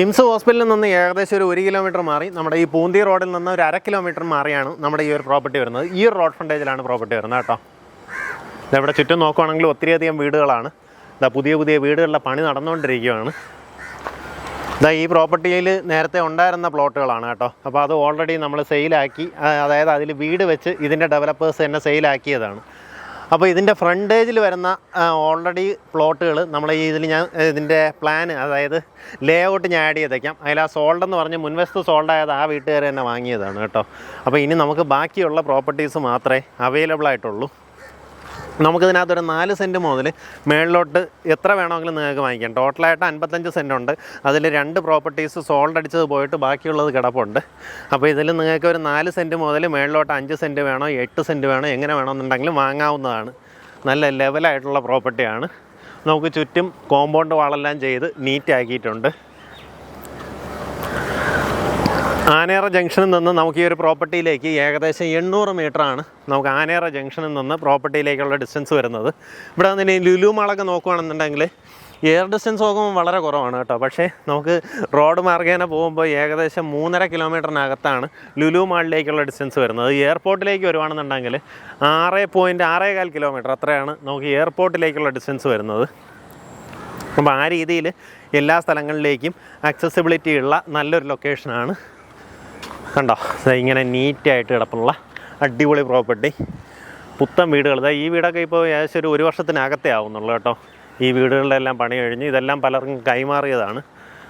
കിംസ് ഹോസ്പിറ്റലിൽ നിന്ന് ഏകദേശം ഒരു ഒരു കിലോമീറ്റർ മാറി. നമ്മുടെ ഈ പൂന്തി റോഡിൽ നിന്ന് ഒരു അര കിലോമീറ്റർ മാറിയാണ് നമ്മുടെ ഈ ഒരു പ്രോപ്പർട്ടി വരുന്നത്. ഈ റോഡ് ഫ്രണ്ടേജിലാണ് പ്രോപ്പർട്ടി വരുന്നത് കേട്ടോ. ഇവിടെ ചുറ്റും നോക്കുവാണെങ്കിൽ ഒത്തിരിയധികം വീടുകളാണ്. ഇതാ പുതിയ പുതിയ വീടുകളുടെ പണി നടന്നുകൊണ്ടിരിക്കുകയാണ്. ഇതാ ഈ പ്രോപ്പർട്ടിയിൽ നേരത്തെ ഉണ്ടായിരുന്ന പ്ലോട്ടുകളാണ് കേട്ടോ. അപ്പോൾ അത് ഓൾറെഡി നമ്മൾ സെയിലാക്കി അതായത് അതിൽ വീട് വെച്ച് ഇതിന്റെ ഡെവലപ്പേഴ്സ് തന്നെ സെയിലാക്കിയതാണ് അപ്പോൾ ഇതിന്റെ ഫ്രണ്ടേജിൽ വരുന്ന ഓൾറെഡി പ്ലോട്ടുകൾ നമ്മൾ ഈ ഇതിൽ ഞാൻ ഇതിന്റെ പ്ലാൻ അതായത് ലേ ഔട്ട് ഞാൻ ആഡ് ചെയ്തേക്കാം. അതിൽ ആ സോൾഡ് എന്ന് പറഞ്ഞ് മുൻവശത്ത് സോൾഡ് ആയത് ആ വീട്ടുകാർ തന്നെ വാങ്ങിയതാണ് കേട്ടോ. അപ്പോൾ ഇനി നമുക്ക് ബാക്കിയുള്ള പ്രോപ്പർട്ടീസ് മാത്രമേ അവൈലബിൾ ആയിട്ടുള്ളൂ. നമുക്കിതിനകത്തൊരു നാല് സെന്റ് മുതൽ മേളിലോട്ട് എത്ര വേണമെങ്കിലും നിങ്ങൾക്ക് വാങ്ങിക്കാം. ടോട്ടലായിട്ട് അൻപത്തഞ്ച് സെന്റ് ഉണ്ട്. അതിൽ രണ്ട് പ്രോപ്പർട്ടീസ് സോൾഡ് അടിച്ചത് പോയിട്ട് ബാക്കിയുള്ളത് കിടപ്പുണ്ട്. അപ്പോൾ ഇതിൽ നിങ്ങൾക്ക് ഒരു നാല് സെന്റ് മുതൽ മേളിലോട്ട് അഞ്ച് സെന്റ് വേണോ എട്ട് സെന്റ് വേണോ എങ്ങനെ വേണമെന്നുണ്ടെങ്കിലും വാങ്ങാവുന്നതാണ്. നല്ല ലെവലായിട്ടുള്ള പ്രോപ്പർട്ടിയാണ്. നമുക്ക് ചുറ്റും കോമ്പൗണ്ട് വാളെല്ലാം ചെയ്ത് നീറ്റ് ആക്കിയിട്ടുണ്ട്. ആനേറ ജംഗ്ഷനിൽ നിന്ന് നമുക്ക് ഈ ഒരു പ്രോപ്പർട്ടിയിലേക്ക് ഏകദേശം എണ്ണൂറ് ആണ് നമുക്ക് ആനേറ ജംഗ്ഷനിൽ നിന്ന് പ്രോപ്പർട്ടിയിലേക്കുള്ള ഡിസ്റ്റൻസ് വരുന്നത്. ഇവിടെ നിന്ന് ലുലു മാളൊക്കെ നോക്കുകയാണെന്നുണ്ടെങ്കിൽ എയർ ഡിസ്റ്റൻസ് നോക്കുമ്പോൾ വളരെ കുറവാണ് കേട്ടോ. പക്ഷേ നമുക്ക് റോഡ് മാർഗേന പോകുമ്പോൾ ഏകദേശം മൂന്നര കിലോമീറ്ററിനകത്താണ് ലുലു മാളിലേക്കുള്ള ഡിസ്റ്റൻസ് വരുന്നത്. എയർപോർട്ടിലേക്ക് വരുവാണെന്നുണ്ടെങ്കിൽ ആറ് പോയിന്റ് ആറേകാൽ കിലോമീറ്റർ അത്രയാണ് നമുക്ക് എയർപോർട്ടിലേക്കുള്ള ഡിസ്റ്റൻസ് വരുന്നത്. അപ്പോൾ ആ രീതിയിൽ എല്ലാ സ്ഥലങ്ങളിലേക്കും അക്സസിബിലിറ്റി ഉള്ള നല്ലൊരു ലൊക്കേഷനാണ് കണ്ടോ? ഇങ്ങനെ നീറ്റായിട്ട് കിടപ്പുള്ള അടിപൊളി പ്രോപ്പർട്ടി പുത്തൻ വീടുകൾ. ഈ വീടൊക്കെ ഇപ്പോൾ ഏകദേശം ഒരു ഒരു വർഷത്തിനകത്തേ ആവുന്നുള്ളൂ കേട്ടോ. ഈ വീടുകളുടെ എല്ലാം പണി കഴിഞ്ഞ് ഇതെല്ലാം പലർക്കും കൈമാറിയതാണ്.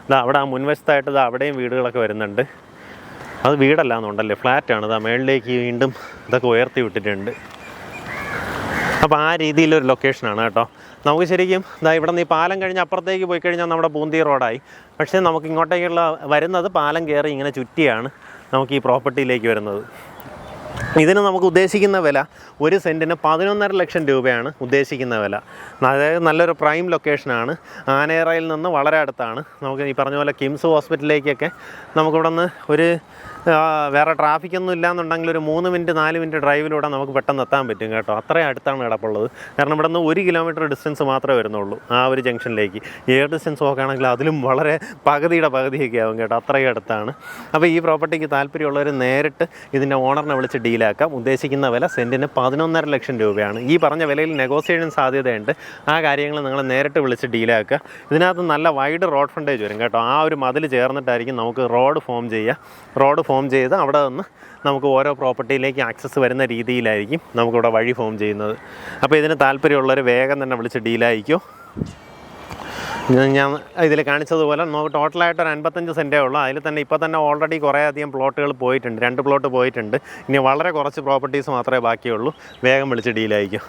ഇതാ അവിടെ ആ മുൻവശത്തായിട്ട് ഇതാ അവിടെയും വീടുകളൊക്കെ വരുന്നുണ്ട്. അത് വീടല്ല എന്നുണ്ടല്ലേ? ഫ്ലാറ്റാണ്. ഇതാ മേളിലേക്ക് വീണ്ടും ഇതൊക്കെ ഉയർത്തി വിട്ടിട്ടുണ്ട്. അപ്പോൾ ആ രീതിയിലൊരു ലൊക്കേഷനാണ് കേട്ടോ. നമുക്ക് ശരിക്കും ഇതാ ഇവിടെ നിന്ന് ഈ പാലം കഴിഞ്ഞ് അപ്പുറത്തേക്ക് പോയി കഴിഞ്ഞാൽ നമ്മുടെ പൂന്തി റോഡായി പക്ഷേ നമുക്ക് ഇങ്ങോട്ടേക്കുള്ള വരുന്നത് പാലം കയറി ഇങ്ങനെ ചുറ്റിയാണ്. നമുക്ക് ഈ പ്രോപ്പർട്ടിയിലേക്ക് വരുന്നത്. ഇതിന് നമുക്ക് ഉദ്ദേശിക്കുന്ന വില ഒരു സെന്റിന് പതിനൊന്നര ലക്ഷം രൂപയാണ് ഉദ്ദേശിക്കുന്ന വില. അതായത് നല്ലൊരു പ്രൈം ലൊക്കേഷനാണ്. ആനേറയിൽ നിന്ന് വളരെ അടുത്താണ്. നമുക്ക് ഈ പറഞ്ഞ പോലെ കിംസ് ഹോസ്പിറ്റലിലേക്കൊക്കെ നമുക്കിവിടെ നിന്ന് ഒരു വേറെ ട്രാഫിക്കൊന്നും ഇല്ലാന്നുണ്ടെങ്കിൽ ഒരു മൂന്ന് മിനിറ്റ് നാല് മിനിറ്റ് ഡ്രൈവിലൂടെ നമുക്ക് പെട്ടെന്ന് എത്താൻ പറ്റും കേട്ടോ. അത്രയും അടുത്താണ് കിടപ്പുള്ളത്. കാരണം ഇവിടെ നിന്ന് ഒരു കിലോമീറ്റർ ഡിസ്റ്റൻസ് മാത്രമേ വരുന്നുള്ളൂ ആ ഒരു ജംഗ്ഷനിലേക്ക് എയർ ഡിസ്റ്റൻസ് നോക്കുകയാണെങ്കിൽ അതിലും വളരെ പകുതിയുടെ പകുതിയൊക്കെ ആവും കേട്ടോ. അത്രയും അടുത്താണ്. അപ്പോൾ ഈ പ്രോപ്പർട്ടിക്ക് താല്പര്യമുള്ളവർ നേരിട്ട് ഇതിന്റെ ഓണറിനെ വിളിച്ച് ഡീലാക്കാം ഉദ്ദേശിക്കുന്ന വില സെന്റിന് പതിനൊന്നര ലക്ഷം രൂപയാണ്. ഈ പറഞ്ഞ വിലയിൽ നെഗോസിയേഷൻ സാധ്യതയുണ്ട്. ആ കാര്യങ്ങൾ നിങ്ങൾ നേരിട്ട് വിളിച്ച് ഡീലാക്കുക ഇതിനകത്ത് നല്ല വൈഡ് റോഡ് ഫ്രണ്ടേജ് വരും കേട്ടോ. ആ ഒരു മതിൽ ചേർന്നിട്ടായിരിക്കും നമുക്ക് റോഡ് ഫോം ചെയ്യുക റോഡ് ഫോം ചെയ്ത് അവിടെ നിന്ന് നമുക്ക് ഓരോ പ്രോപ്പർട്ടിയിലേക്ക് ആക്സസ് വരുന്ന രീതിയിലായിരിക്കും നമുക്കിവിടെ വഴി ഫോം ചെയ്യുന്നത്. അപ്പോൾ ഇതിന് താല്പര്യമുള്ളവർ വേഗം തന്നെ വിളിച്ച് ഡീലായിരിക്കും ഞാൻ ഇതിൽ കാണിച്ചതുപോലെ നമുക്ക് ടോട്ടലായിട്ട് ഒരു അൻപത്തഞ്ച് സെന്റേ ഉള്ളൂ. അതിൽ തന്നെ ഇപ്പോൾ തന്നെ ഓൾറെഡി കുറേ അധികം പ്ലോട്ടുകൾ പോയിട്ടുണ്ട്. രണ്ട് പ്ലോട്ട് പോയിട്ടുണ്ട്. ഇനി വളരെ കുറച്ച് പ്രോപ്പർട്ടീസ് മാത്രമേ ബാക്കിയുള്ളൂ. വേഗം വിളിച്ച് ഡീലായിരിക്കും